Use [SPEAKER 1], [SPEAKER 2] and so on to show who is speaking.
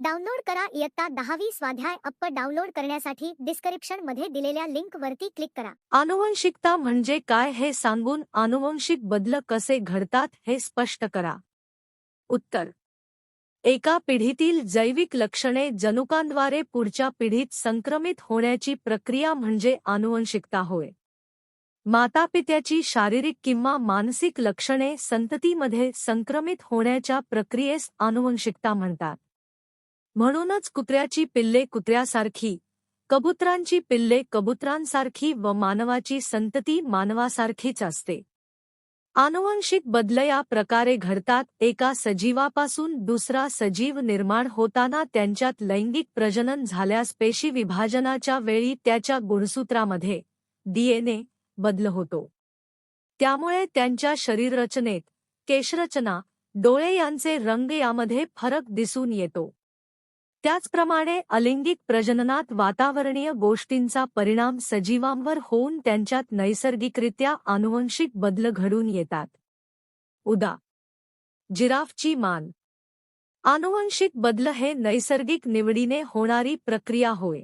[SPEAKER 1] Download करा इयत्ता दहावी स्वाध्याय अप्प डाउनलोड करण्यासाठी डिस्क्रिप्शनमध्ये दिलेल्या लिंक वरती क्लिक करा.
[SPEAKER 2] आनुवंशिकता म्हणजे काय हे सांगून आनुवंशिक बदल कसे घडतात हे स्पष्ट करा. उत्तर. एका पिढीतील जैविक लक्षणे जनुकांद्वारे पुढच्या पिढीत संक्रमित होण्याची प्रक्रिया म्हणजे आनुवंशिकता होय. मातापित्याची शारीरिक किंवा मानसिक लक्षणे संततीमध्ये संक्रमित होण्याच्या प्रक्रियेस आनुवंशिकता म्हणतात. म्हणूनच कुत्र्याची पिल्ले कुत्र्यासारखी कबुतरांची पिल्ले कबुतरांसारखी व मानवाची संतती मानवासारखीच असते. आनुवंशिक बदल या प्रकारे घडतात एका सजीवापासून दुसरा सजीव निर्माण होताना त्यांच्यात लैंगिक प्रजनन झाल्यास पेशी विभाजनाच्या वेळी त्याच्या गुणसूत्रामध्ये डीएनए बदल होतो. त्यामुळे त्यांच्या शरीररचनेत केशरचना डोळे यांचे रंग यामध्ये फरक दिसून येतो. त्याचप्रमाणे अलिंगिक प्रजननात वातावरणीय गोष्टींचा परिणाम सजीवांवर होऊन त्यांच्यात नैसर्गिकरित्या आनुवंशिक बदल घडून येतात. उदा. जिराफची मान. आनुवंशिक बदल हे नैसर्गिक निवडीने होणारी प्रक्रिया होय.